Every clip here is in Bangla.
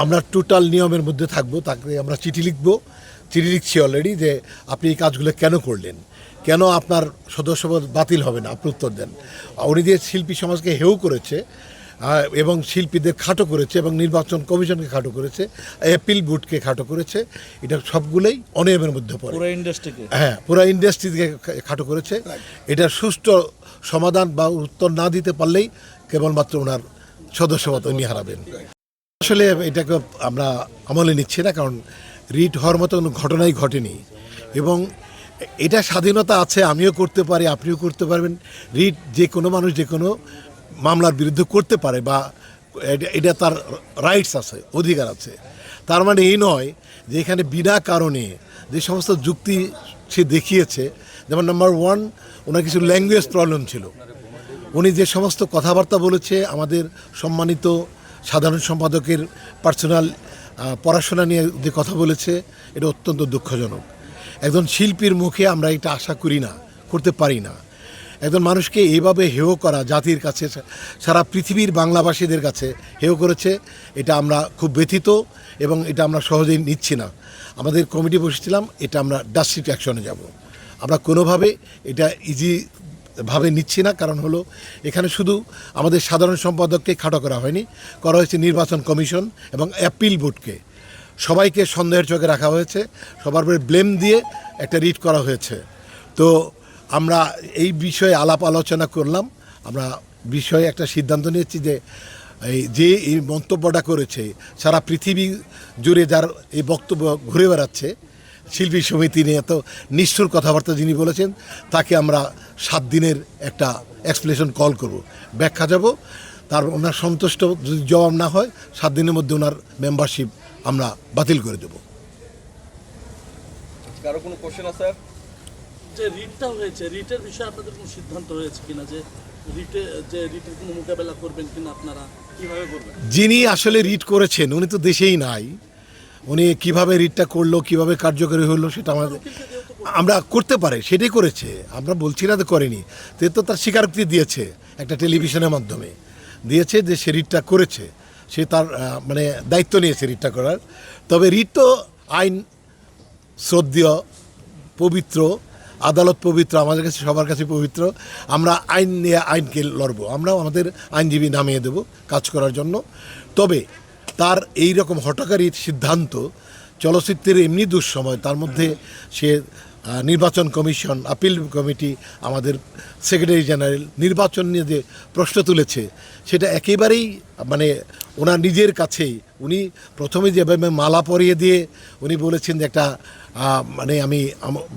আমরা টোটাল নিয়মের মধ্যে থাকব তাকে আমরা চিঠি লিখব। চিঠি লিখছি অলরেডি যে আপনি এই কাজগুলো কেন করলেন? কেন আপনার সদস্যপদ বাতিল হবে না? আপনি উত্তর দেন। উনি যে শিল্পী সমাজকে হেউ করেছে এবং শিল্পীদের খাটো করেছে এবং নির্বাচন কমিশনকে খাটো করেছে অ্যাপিল বুটকে খাটো করেছে এটা সবগুলোই অনিয়মের মধ্যে পড়ে। পুরো ইন্ডাস্ট্রিকে হ্যাঁ পুরো ইন্ডাস্ট্রিকে খাটো করেছে। এটা সুষ্ঠু সমাধান বা উত্তর না দিতে পারলেই কেবলমাত্র ওনার সদস্যপদ উনি হারাবেন। আসলে এটাকে আমরা আমলে নিচ্ছি না, কারণ রিট হওয়ার মতো কোনো ঘটনাই ঘটেনি। এবং এটা স্বাধীনতা আছে, আমিও করতে পারি, আপনিও করতে পারবেন। রিট যে কোনো মানুষ যে কোনো মামলার বিরুদ্ধে করতে পারে বা এটা- তার রাইটস আছে, অধিকার আছে। তার মানে এই নয় যে এখানে বিনা কারণে যে সমস্ত যুক্তি সে দেখিয়েছে, যেমন নাম্বার ওয়ান ওনার কিছু ল্যাঙ্গুয়েজ প্রবলেম ছিল। উনি যে সমস্ত কথাবার্তা বলেছে, আমাদের সম্মানিত সাধারণ সম্পাদকের পার্সোনাল পড়াশোনা নিয়ে যে কথা বলেছে, এটা অত্যন্ত দুঃখজনক। একজন শিল্পীর মুখে আমরা এটা আশা করি না, করতে পারি না। একজন মানুষকে এইভাবে হেয় করা জাতির কাছে, সারা পৃথিবীর বাংলাভাষীদের কাছে হেয় করেছে, এটা আমরা খুব ব্যথিত এবং এটা আমরা সহজেই নিচ্ছি না। আমাদের কমিটি বসেছিলাম, এটা আমরা ডাস্ট্রিক্ট অ্যাকশনে যাব। আমরা কোনোভাবে এটা ইজি ভাবে নিচ্ছি না, কারণ হলো এখানে শুধু আমাদের সাধারণ সম্পাদককে খাটো করা হয়নি, করা হয়েছে নির্বাচন কমিশন এবং অ্যাপিল বোর্ডকে। সবাইকে সন্দেহের চোখে রাখা হয়েছে, সবার উপরে ব্লেম দিয়ে একটা রিট করা হয়েছে। তো আমরা এই বিষয়ে আলাপ আলোচনা করলাম, আমরা বিষয়ে একটা সিদ্ধান্ত নিয়েছি যে এই যে এই মন্তব্যটা করেছে, সারা পৃথিবী জুড়ে যার এই বক্তব্য ঘুরে বেড়াচ্ছে শিল্পী সমিতি নিয়ে এত নিষ্ঠুর কথাবার্তা যিনি বলেছেন তাকে আমরা সাত দিনের একটা এক্সপ্লেনেশন কল করব। ব্যাখ্যা যাব তার ওনার সন্তুষ্ট যদি জবাব না হয় সাত দিনের মধ্যে ওনার মেম্বারশিপ আমরা বাতিল করে দেব। কারও কোনো কোশ্চেন আছে যে রিটটা হয়েছে রিটের বিষয়ে আপনাদের কোনো সিদ্ধান্ত হয়েছে কিনা যে রিটে যে রিটের কোনো মোকাবেলা করবেন কিনা আপনারা? কীভাবে করবেন? যিনি আসলে রিট করেছেন উনি তো দেশেই নাই। উনি কীভাবে রিটটা করল, কীভাবে কার্যকরী হলো সেটা আমাদের আমরা করতে পারে, সেটাই করেছে। আমরা বলছি না তো করেনি। তে তো তার স্বীকারোক্তি দিয়েছে একটা টেলিভিশনের মাধ্যমে। দিয়েছে যে সে রিটটা করেছে। সে তার মানে দায়িত্ব নিয়েছে রিটটা করার। তবে রিট তো আইন শ্রদ্ধেয়, পবিত্র, আদালত পবিত্র, আমাদের কাছে, সবার কাছে পবিত্র। আমরা আইন নিয়ে আইনকে লড়বো। আমরাও আমাদের আইনজীবী নামিয়ে দেব কাজ করার জন্য। তবে তার এই রকম হঠকারী সিদ্ধান্ত চলচ্চিত্রের এমনি দুঃসময়, তার মধ্যে সে নির্বাচন কমিশন, আপিল কমিটি, আমাদের সেক্রেটারি জেনারেল নির্বাচন নিয়ে যে প্রশ্ন তুলেছে, সেটা একেবারেই মানে ওনার নিজের কাছেই। উনি প্রথমে যেভাবে মালা পরিয়ে দিয়ে উনি বলেছেন যে একটা মানে আমি,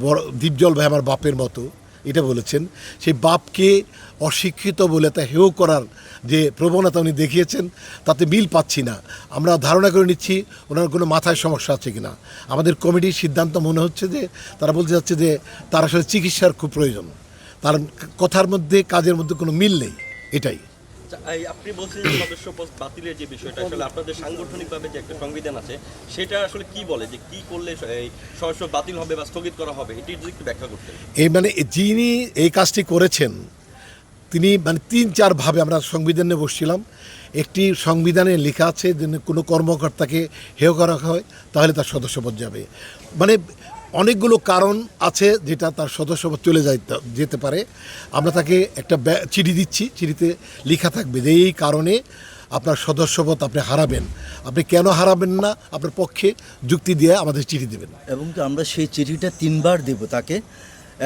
বড়, দীপজল ভাই আমার বাপের মতো। এটা বলেছেন। সেই বাপকে অশিক্ষিত বলে তা হেও করার যে প্রবণতা উনি দেখিয়েছেন, তাতে মিল পাচ্ছি না। আমরা ধারণা করে নিচ্ছি ওনার কোনো মাথায় সমস্যা আছে কিনা। আমাদের কমিটির সিদ্ধান্ত মনে হচ্ছে যে, তারা বলতে যাচ্ছে যে, তার আসলে চিকিৎসার খুব প্রয়োজন। তার কথার মধ্যে, কাজের মধ্যে কোনো মিল নেই, এটাই। আপনি বলছেন যে সদস্য পদ বাতিলের যে বিষয়টা, আসলে আপনাদের সাংগঠনিকভাবে যে একটা সংবিধান আছে, সেটা আসলে কি বলে? যে কি করলে এই সদস্য বাতিল হবে বা স্থগিত করা হবে এটি যদি একটু ব্যাখ্যা করতেন। এই মানে যিনি এই কাজটি করেছেন, তিনি মানে তিন চারভাবে আমরা সংবিধানে বসছিলাম। একটি সংবিধানে লেখা আছে যে কোনো কর্মকর্তাকে হেয় করা হয়, তাহলে তার সদস্যপদ যাবে। মানে অনেকগুলো কারণ আছে যেটা তার সদস্যপদ চলে যেতে পারে। আমরা তাকে একটা চিঠি দিচ্ছি, চিঠিতে লেখা থাকবে যে এই কারণে আপনার সদস্যপদ আপনি হারাবেন। আপনি কেন হারাবেন না? আপনার পক্ষে যুক্তি দিয়ে আমাদের চিঠি দেবেন। এবং আমরা সেই চিঠিটা তিনবার দেব তাকে।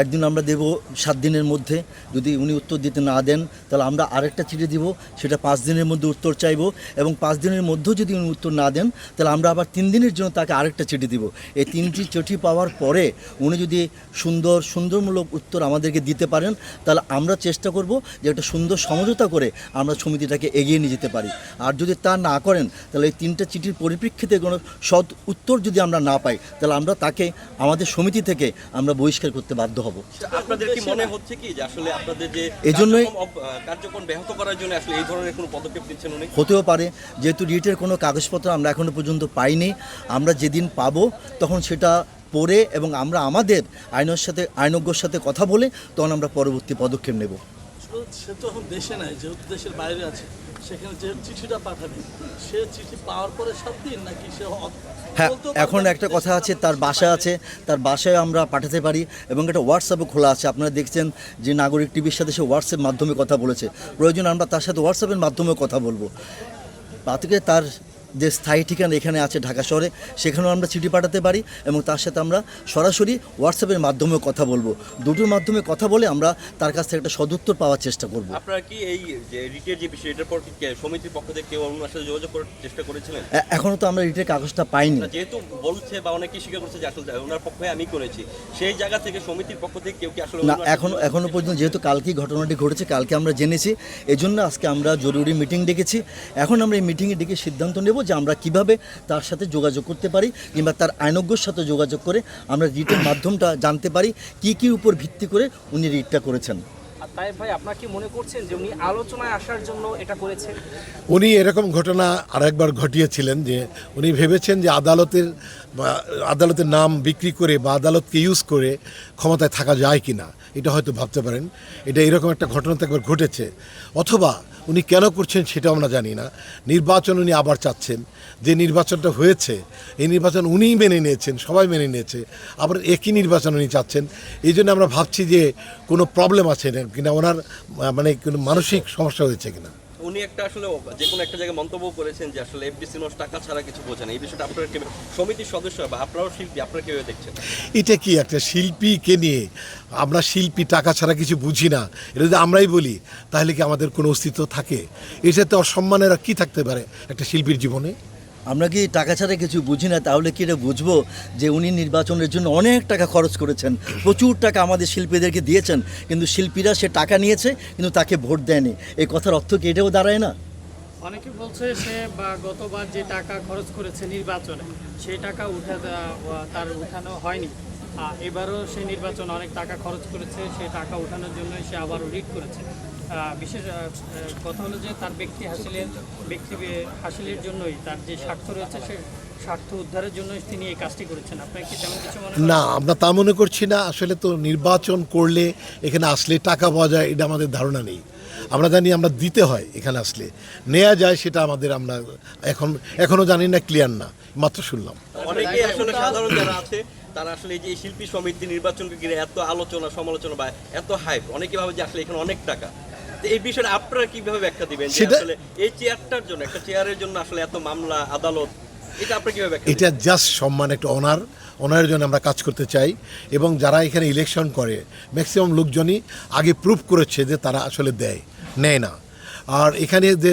একদিন আমরা দেব সাত দিনের মধ্যে। যদি উনি উত্তর দিতে না দেন, তাহলে আমরা আরেকটা চিঠি দিব, সেটা পাঁচ দিনের মধ্যে উত্তর চাইব এবং পাঁচ দিনের মধ্যেও যদি উনি উত্তর না দেন, তাহলে আমরা আবার তিন দিনের জন্য তাকে আরেকটা চিঠি দিব। এই তিনটি চিঠি পাওয়ার পরে উনি যদি সুন্দর, সুন্দরমূলক উত্তর আমাদেরকে দিতে পারেন, তাহলে আমরা চেষ্টা করব যে একটা সুন্দর সমঝোতা করে আমরা সমিতিটাকে এগিয়ে নিয়ে যেতে পারি। আর যদি তা না করেন, তাহলে এই তিনটা চিঠির পরিপ্রেক্ষিতে কোনো সৎ উত্তর যদি আমরা না পাই, তাহলে আমরা তাকে, আমাদের সমিতি থেকে আমরা বহিষ্কার করতে বাধ্য হব। আপনাদের কি মনে হচ্ছে কি যে আসলে আপনাদের যে এজন্যই- কার্যক্রম কার্যক্রম ব্যাহত করার জন্য আসলে এই ধরনের কোনো পদক্ষেপ নিচ্ছেন উনি? হতেও পারে। যেহেতু রিটের কোনো কাগজপত্র আমরা এখনও পর্যন্ত পাইনি আমরা যেদিন পাবো তখন সেটা পড়ে এবং আমরা আমাদের আইনের সাথে আইনজ্ঞর সাথে কথা বলে তখন আমরা পরবর্তী পদক্ষেপ নেব। সে তো এখন দেশে নাই যেহেতু দেশের বাইরে আছে সেখানে যে চিঠিটা পাঠাবেন সে চিঠি পাওয়ার পরে সাত দিন নাকি সে হ্যাঁ এখন একটা কথা আছে, তার বাসা আছে, তার বাসায় আমরা পাঠাতে পারি এবং এটা হোয়াটসঅ্যাপও খোলা আছে। আপনারা দেখছেন যে নাগরিক টিভির সাথে সে হোয়াটসঅ্যাপ মাধ্যমে কথা বলেছে। প্রয়োজন আমরা তার সাথে হোয়াটসঅ্যাপের মাধ্যমে কথা বলব। আজকে তার যে স্থায়ী ঠিকানা এখানে আছে ঢাকা শহরে সেখানেও আমরা চিঠি পাঠাতে পারি এবং তার সাথে আমরা সরাসরি হোয়াটসঅ্যাপের মাধ্যমেও কথা বলব। দুটোর মাধ্যমে কথা বলে আমরা তার কাছ থেকে একটা সদুত্তর পাওয়ার চেষ্টা করব। আপনারা কি এই যে রিটের যে বিষয় এটার পর সমিতির পক্ষ থেকে কেউ ওনার সাথে যোগাযোগ করার চেষ্টা করেছিলেন? এখনও তো আমরা রিটের কাগজটা পাইনি। না, যেহেতু বলছে বা অনেকেই স্বীকার করছে যে আসলে ওনার পক্ষে আমি করেছি সেই জায়গা থেকে সমিতির পক্ষ থেকে কেউ কি আসলে না এখনও এখনও পর্যন্ত যেহেতু কালকেই ঘটনাটি ঘটেছে কালকে আমরা জেনেছি এজন্য আজকে আমরা জরুরি মিটিং ডেকেছি। এখন আমরা এই মিটিংয়ে ডেকে সিদ্ধান্ত নেব যে আমরা কীভাবে তার সাথে যোগাযোগ করতে পারি কিংবা তার আইনজ্ঞর সাথে যোগাযোগ করে আমরা রিটের মাধ্যমটা জানতে পারি কি কি উপর ভিত্তি করে উনি রিটটা করেছেন। তাই ভাই আপনার কি মনে করছেন যে উনি আলোচনায় আসার জন্য এটা করেছেন? উনি এরকম ঘটনা আরেকবার ঘটিয়েছিলেন যে উনি ভেবেছেন যে আদালতের বা আদালতের নাম বিক্রি করে বা আদালতকে ইউজ করে ক্ষমতায় থাকা যায় কি না এটা হয়তো ভাবতে পারেন। এটা এরকম একটা ঘটনা তো একবার ঘটেছে। অথবা উনি কেন করছেন সেটা আমরা জানি না। নির্বাচন উনি আবার চাচ্ছেন। যে নির্বাচনটা হয়েছে, এই নির্বাচন উনিই মেনে নিয়েছেন, সবাই মেনে নিয়েছে। আবার একই নির্বাচন উনি চাচ্ছেন। এই জন্য আমরা ভাবছি যে কোনো প্রবলেম আছে কিনা, ওনার মানে কোনো মানসিক সমস্যা হয়েছে কিনা। উনি একটা আসলে যে কোনো একটা জায়গায় মন্তব্য করেছেন যে আসলে এফডিসি নোট টাকা ছাড়া কিছু বোঝে না। এই বিষয়টা আপনার কেমন সমিতির সদস্য বা আপনারাও শিল্পী, আপনারা কেউ দেখছেন? এটা কি একটা শিল্পীকে নিয়ে আমরা শিল্পী টাকা ছাড়া কিছু বুঝি না? এটা যদি আমরাই বলি, তাহলে কি আমাদের কোনো অস্তিত্ব থাকে? এটাতে অসম্মানের আর কি থাকতে পারে একটা শিল্পীর জীবনে? আমরা কি টাকা ছাড়া কিছু বুঝি না? তাহলে কি এটা বুঝব যে উনি নির্বাচনের জন্য অনেক টাকা খরচ করেছেন? প্রচুর টাকা আমাদের শিল্পীদেরকে দিয়েছেন, কিন্তু শিল্পীরা সে টাকা নিয়েছে, কিন্তু তাকে ভোট দেয়নি। এই কথার অর্থ কি এটাও দাঁড়ায় না? অনেকে বলছে সে বা গতবার যে টাকা খরচ করেছে নির্বাচনে সেই টাকা উঠে তার উঠানো হয়নি। এবারও সে নির্বাচনে অনেক টাকা খরচ করেছে, সে টাকা উঠানোর জন্য সে আবারও রিট করেছে। বিশেষ কথা হলো যে তার ব্যক্তি হাসিলের ব্যক্তি হাসিলের জন্যই তার যে স্বার্থ রয়েছে সে স্বার্থ উদ্ধারের জন্যই তিনি এই কাজটি করেছেন। আপনার কি তেমন কিছু মনে না আমরা তা মনে করছি না। আসলে তো নির্বাচন করলে এখানে আসলে টাকা পাওয়া যায় এটা আমাদের ধারণা নেই। আমরা জানি আমরা দিতে হয় এখানে আসলে। নেওয়া যায় সেটা আমাদের আমরা এখন এখনও জানি না ক্লিয়ার না। মাত্র শুনলাম। অনেকেই আসলে সাধারণ যারা আছে তারা আসলে এই যে এই শিল্পী সমিতি নির্বাচনকে ঘিরে এত আলোচনা সমালোচনা বা এত হাইপ অনেকে ভাবে যে আসলে এখানে অনেক টাকা। এই বিষয়ে আপনারা কীভাবে ব্যাখ্যা দিবেন? আসলে এই চেয়ারটার জন্য একটা চেয়ারের জন্য আসলে এত মামলা আদালত এটা আপনারা কীভাবে ব্যাখ্যা এটা জাস্ট সম্মান একটা অনার অনারের জন্য আমরা কাজ করতে চাই। এবং যারা এখানে ইলেকশন করে ম্যাক্সিমাম লোকজনই আগে প্রুভ করেছে যে তারা আসলে দেয় নেয় না। আর এখানে যে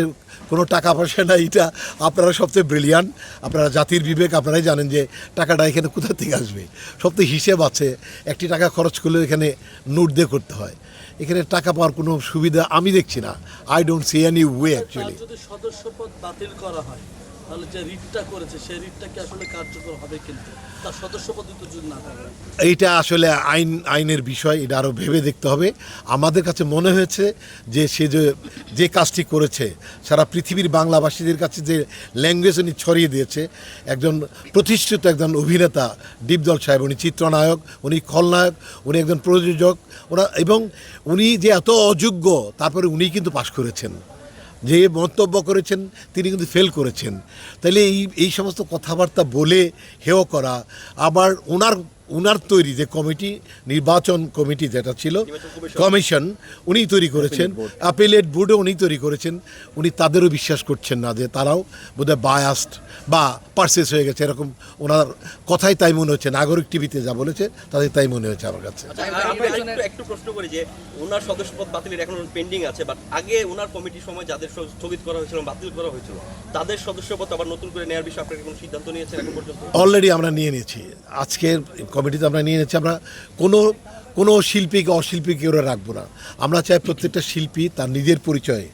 কোনো টাকা পয়সা নাই, এটা আপনারা সবচেয়ে ব্রিলিয়ান আপনারা জাতির বিবেক, আপনারাই জানেন যে টাকাটা এখানে কোথা থেকে আসবে। সবচেয়ে হিসেব আছে, একটি টাকা খরচ করলে এখানে নোট দিয়ে করতে হয়। এখানে টাকা পাওয়ার কোনো সুবিধা আমি দেখছি না। I don't see any way actually সদস্যপদ বাতিল করা হয় আসলে এইটা আসলে আইন, আইনের বিষয়, এটা আরও ভেবে দেখতে হবে। আমাদের কাছে মনে হয়েছে যে সে যে যে কাজটি করেছে, সারা পৃথিবীর বাংলাভাষীদের কাছে যে ল্যাঙ্গুয়েজ উনি ছড়িয়ে দিয়েছে, একজন প্রতিষ্ঠিত একজন অভিনেতা দীপদল সাহেব, উনি চিত্রনায়ক, উনি খলনায়ক, উনি একজন প্রযোজক, ওরা, এবং উনি যে এত অযোগ্য, তারপরে উনি কিন্তু পাশ করেছেন। যে মন্তব্য করেছেন, তিনি কিন্তু ফেল করেছেন। তাহলে এই এই সমস্ত কথাবার্তা বলে হেয় করা, আবার ওনার ওনার তৈরি যে কমিটি নির্বাচন কমিটি যেটা ছিল কমিশন উনি তৈরি করেছেন। অ্যাপিলেট বোর্ডও উনি তৈরি করেছেন। উনি তাদেরও বিশ্বাস করছেন না যে তারাও বোধহয় বায়াস্ট বা পারসেস হয়ে গেছে এরকম ওনার কথাই তাই মনে হচ্ছে। নাগরিক টিভিতে যা বলেছে তাদের তাই মনে হচ্ছে আমার কাছে। আচ্ছা, একটু- একটু প্রশ্ন করি যে ওনার সদস্যপদ বাতিলের এখন পেন্ডিং আছে বাট আগে ওনার কমিটির সময় যাদের স্থগিত করা হয়েছিল বাতিল করা হয়েছিল তাদের সদস্যপদ আবার নতুন করে নেওয়ার বিষয়ে আপনারা কোনো সিদ্ধান্ত নিয়েছেন এখন পর্যন্ত? অলরেডি আমরা নিয়ে নিয়েছি। আজকের কমিটিতে আমরা নিয়ে নিয়েছি আমরা কোনো কোনো শিল্পীকে অশিল্পীকে ওরা রাখব না। আমরা চাই প্রত্যেকটা শিল্পী তার নিজের পরিচয়ে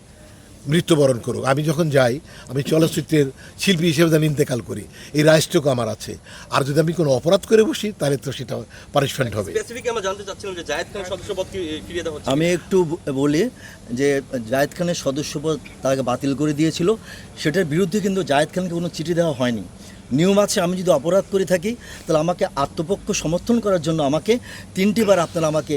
মৃত্যুবরণ করুক। আমি যখন যাই আমি চলচ্চিত্রের শিল্পী হিসেবে যেন ইন্তেকাল করি এই রাইসটুকু আমার আছে। আর যদি আমি কোনো অপরাধ করে বসি তাহলে তো সেটা পানিশমেন্ট হবে। স্পেসিফিক আমরা জানতে চাচ্ছিলাম যে জায়েদ খান সদস্যপদ কি ফিরিয়ে দেওয়া হচ্ছে আমি একটু বলি যে জায়েদ খানের সদস্যপদ তাকে বাতিল করে দিয়েছিল। সেটার বিরুদ্ধে কিন্তু জায়েদ খানকে কোনো চিঠি দেওয়া হয়নি। নিয়ম আছে, আমি যদি অপরাধ করে থাকি, তাহলে আমাকে আত্মপক্ষ সমর্থন করার জন্য আমাকে তিনটি বার আপনারা আমাকে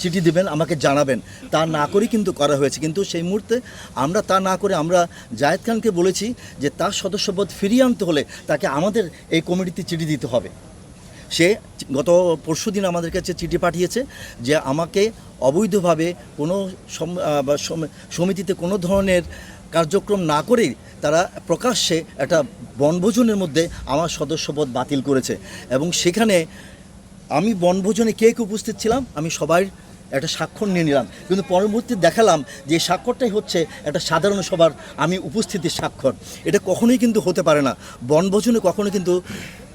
চিঠি দেবেন, আমাকে জানাবেন। তা না করে কিন্তু করা হয়েছে। কিন্তু সেই মুহূর্তে আমরা তা না করে আমরা জায়েদ খানকে বলেছি যে তার সদস্যপদ ফিরিয়ে আনতে হলে তাকে আমাদের এই কমিটিতে চিঠি দিতে হবে। সে গত পরশু দিন আমাদের কাছে চিঠি পাঠিয়েছে যে আমাকে অবৈধভাবে কোনো সমিতিতে কোনো ধরনের কার্যক্রম না করেই তারা প্রকাশ্যে একটা বনভোজনের মধ্যে আমার সদস্যপদ বাতিল করেছে। এবং সেখানে আমি বনভোজনে কে কে উপস্থিত ছিলাম, আমি সবাই একটা স্বাক্ষর নিয়ে নিলাম। কিন্তু পরবর্তী দেখালাম যে স্বাক্ষরটাই হচ্ছে একটা সাধারণ সভার আমি উপস্থিতির স্বাক্ষর। এটা কখনোই কিন্তু হতে পারে না। বনভোজনে কখনো কিন্তু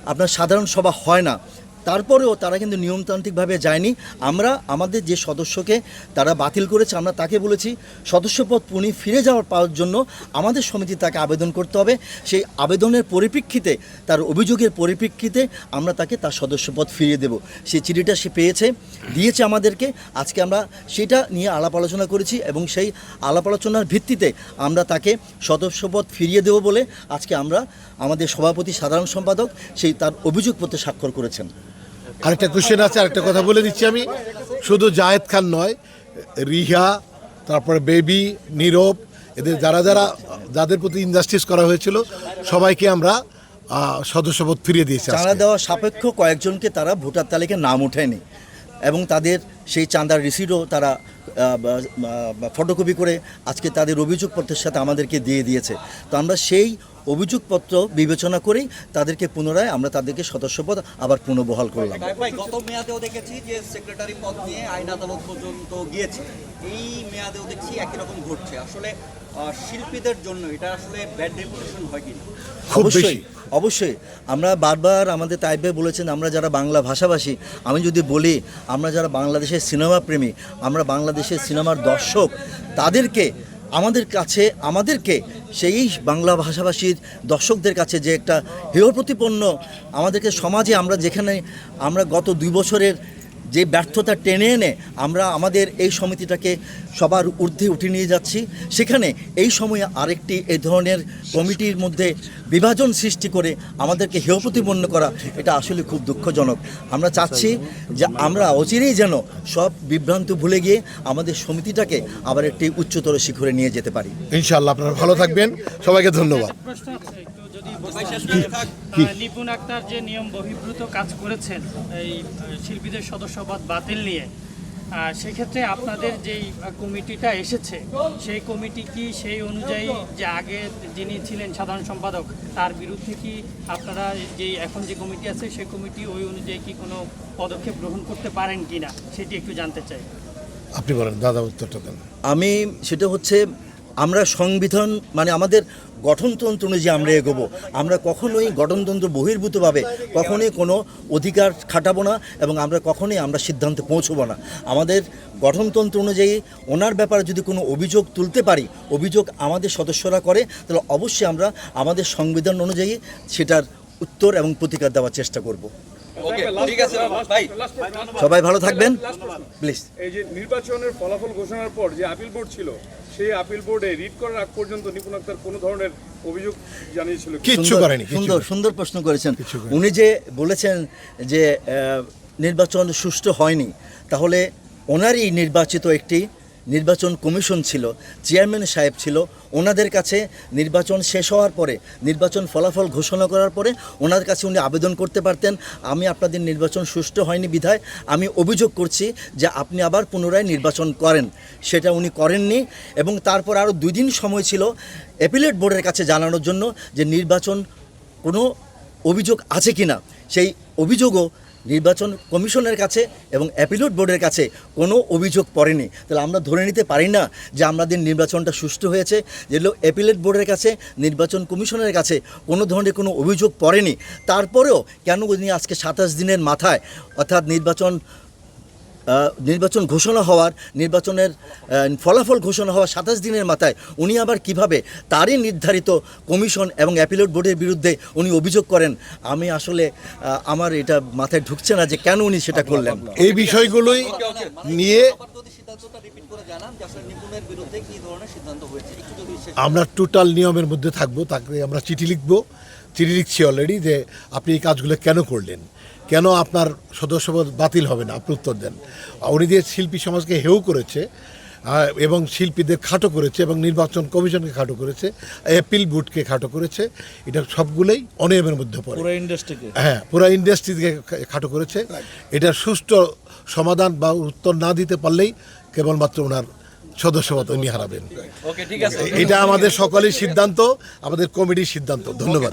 আপনার সাধারণ সভা হয় না। তারপরেও তারা কিন্তু নিয়মতান্ত্রিকভাবে যায়নি। আমরা আমাদের যে সদস্যকে তারা বাতিল করেছে, আমরা তাকে বলেছি, সদস্যপদ পুনি ফিরে যাওয়ার পাওয়ার জন্য আমাদের সমিতি তাকে আবেদন করতে হবে। সেই আবেদনের পরিপ্রেক্ষিতে, তার অভিযোগের পরিপ্রেক্ষিতে আমরা তাকে তার সদস্যপদ ফিরিয়ে দেব। সেই চিঠিটা সে পেয়েছে, দিয়েছে আমাদেরকে। আজকে আমরা সেটা নিয়ে আলাপ আলোচনা করেছি এবং সেই আলাপ আলোচনার ভিত্তিতে আমরা তাকে সদস্যপদ ফিরিয়ে দেব বলে আজকে আমরা আমাদের সভাপতি সাধারণ সম্পাদক সেই তার অভিযোগপত্রে স্বাক্ষর করেছেন। আরেকটা কোশ্চেন আছে আরেকটা কথা বলে দিচ্ছি আমি শুধু জায়েদ খান নয় রিহা তারপরে বেবি নীরব এদের যারা যারা যাদের প্রতি ইনজাস্টিস করা হয়েছিল সবাইকে আমরা সদস্যপদ ফিরিয়ে দিয়েছি চাঁদা। দেওয়া সাপেক্ষ কয়েকজনকে তারা ভোটার তালিকায় নাম ওঠেনি এবং তাদের সেই চাঁদার রিসিডও তারা ফটোকপি করে আজকে তাদের অভিযোগপত্রের সাথে আমাদেরকে দিয়ে দিয়েছে তো আমরা সেই অভিযোগপত্র বিবেচনা করেই তাদেরকে পুনরায় আমরা তাদেরকে সদস্যপদ আবার পুনর্বহাল করলাম। তাই গত মেয়াদেও দেখেছি যে সেক্রেটারি পদ নিয়ে আইন আদালত পর্যন্ত গিয়েছে। এই মেয়াদেও দেখছি একই রকম ঘটছে। আসলে শিল্পীদের জন্য এটা আসলে ব্যাড রেপুটেশন হয় কি অবশ্যই অবশ্যই। আমরা বারবার আমাদের তাইব বলেছেন আমরা যারা বাংলা ভাষাভাষী আমি যদি বলি আমরা যারা বাংলাদেশের সিনেমা প্রেমী আমরা বাংলাদেশের সিনেমার দর্শক তাদেরকে আমাদের কাছে আমাদেরকে সেই বাংলা ভাষাভাষীর দর্শকদের কাছে যে একটা হেয় প্রতিপন্ন আমাদেরকে সমাজে আমরা যেখানে আমরা গত দুই বছরের যে ব্যর্থতা টেনে এনে আমরা আমাদের এই সমিতিটাকে সবার ঊর্ধ্বে উঠে নিয়ে যাচ্ছি সেখানে এই সময়ে আরেকটি এই ধরনের কমিটির মধ্যে বিভাজন সৃষ্টি করে আমাদেরকে হেয় প্রতিপন্ন করা এটা আসলে খুব দুঃখজনক। আমরা চাচ্ছি যে আমরা অচিরেই যেন সব বিভ্রান্ত ভুলে গিয়ে আমাদের সমিতিটাকে আবার একটি উচ্চতর শিখরে নিয়ে যেতে পারি। ইনশাল্লাহ আপনারা ভালো থাকবেন। সবাইকে ধন্যবাদ। নিপুণ আক্তার যে নিয়ম বহির্ভূত কাজ করেছেন এই শিল্পীদের সদস্যপদ বাতিল নিয়ে সেক্ষেত্রে আপনাদের যেই কমিটিটা এসেছে সেই কমিটি কি সেই অনুযায়ী যে আগে যিনি ছিলেন সাধারণ সম্পাদক তার বিরুদ্ধে কি আপনারা যেই এখন যে কমিটি আছে সেই কমিটি ওই অনুযায়ী কি কোনো পদক্ষেপ গ্রহণ করতে পারেন কিনা সেটি একটু জানতে চাই। আপনি বলেন দাদা উত্তরটা দেন। আমি সেটা হচ্ছে আমরা সংবিধান মানে আমাদের গঠনতন্ত্র অনুযায়ী আমরা এগোবো। আমরা কখনোই গঠনতন্ত্র বহির্ভূতভাবে কখনোই কোনো অধিকার খাটাবো না এবং আমরা কখনোই আমরা সিদ্ধান্তে পৌঁছবো না। আমাদের গঠনতন্ত্র অনুযায়ী ওনার ব্যাপারে যদি কোনো অভিযোগ তুলতে পারি, অভিযোগ আমাদের সদস্যরা করে, তাহলে অবশ্যই আমরা আমাদের সংবিধান অনুযায়ী সেটার উত্তর এবং প্রতিকার দেওয়ার চেষ্টা করব। সবাই ভালো থাকবেন। প্লিজ এই যে নির্বাচনের ফলাফল ঘোষণার পর যে আপিল বোর্ড ছিল সেই আপিল বোর্ডে রিট করার আগ পর্যন্ত নিপুণ আক্তার কোনো ধরনের অভিযোগ জানিয়েছিল? কিচ্ছু করেনি সুন্দর সুন্দর প্রশ্ন করেছেন। উনি যে বলেছেন যে নির্বাচন সুষ্ঠু হয়নি তাহলে ওনারই নির্বাচিত একটি নির্বাচন কমিশন ছিল, চেয়ারম্যান সাহেব ছিল, ওনাদের কাছে নির্বাচন শেষ হওয়ার পরে, নির্বাচন ফলাফল ঘোষণা করার পরে ওনার কাছে উনি আবেদন করতে পারতেন, আমি আপনাদের নির্বাচন সুষ্ঠু হয়নি বিধায়, আমি অভিযোগ করছি যে আপনি আবার পুনরায় নির্বাচন করেন। সেটা উনি করেননি এবং তারপর আরও দুই দিন সময় ছিল অ্যাপিলেট বোর্ডের কাছে জানানোর জন্য যে নির্বাচন কোনো অভিযোগ আছে কি না সেই অভিযোগও নির্বাচন কমিশনের কাছে এবং অ্যাপিলেট বোর্ডের কাছে কোনো অভিযোগ পড়েনি। তাহলে আমরা ধরে নিতে পারি না যে আমাদের নির্বাচনটা সুষ্ঠু হয়েছে যেগুলো অ্যাপিলেট বোর্ডের কাছে, নির্বাচন কমিশনের কাছে কোনো ধরনের কোনো অভিযোগ পড়েনি। তারপরেও কেন উনি আজকে সাতাশ দিনের মাথায় অর্থাৎ নির্বাচন নির্বাচন ঘোষণা হওয়ার, নির্বাচনের ফলাফল ঘোষণা হওয়ার সাতাশ দিনের মাথায় উনি আবার কীভাবে তারই নির্ধারিত কমিশন এবং অ্যাপিলেট বোর্ডের বিরুদ্ধে উনি অভিযোগ করেন, আমি আসলে আমার এটা মাথায় ঢুকছে না যে কেন উনি সেটা করলেন। এই বিষয়গুলোই নিয়ে আমরা টোটাল নিয়মের মধ্যে থাকব, তাকে আমরা চিঠি লিখব। চিঠি লিখছি অলরেডি যে আপনি এই কাজগুলো কেন করলেন? কেন আপনার সদস্যপদ বাতিল হবে না? আপনি উত্তর দেন। উনি যে শিল্পী সমাজকে হেউ করেছে এবং শিল্পীদের খাটো করেছে এবং নির্বাচন কমিশনকে খাটো করেছে অ্যাপিল বোর্ডকে খাটো করেছে এটা সবগুলোই অনিয়মের মধ্যে পড়ে। পুরো ইন্ডাস্ট্রিকে হ্যাঁ পুরো ইন্ডাস্ট্রিকে খাটো করেছে। এটার সুষ্ঠু সমাধান বা উত্তর না দিতে পারলেই কেবলমাত্র ওনার সদস্যপদ উনি হারাবেন। ঠিক আছে। এটা আমাদের সকলের সিদ্ধান্ত আমাদের কমিটির সিদ্ধান্ত। ধন্যবাদ।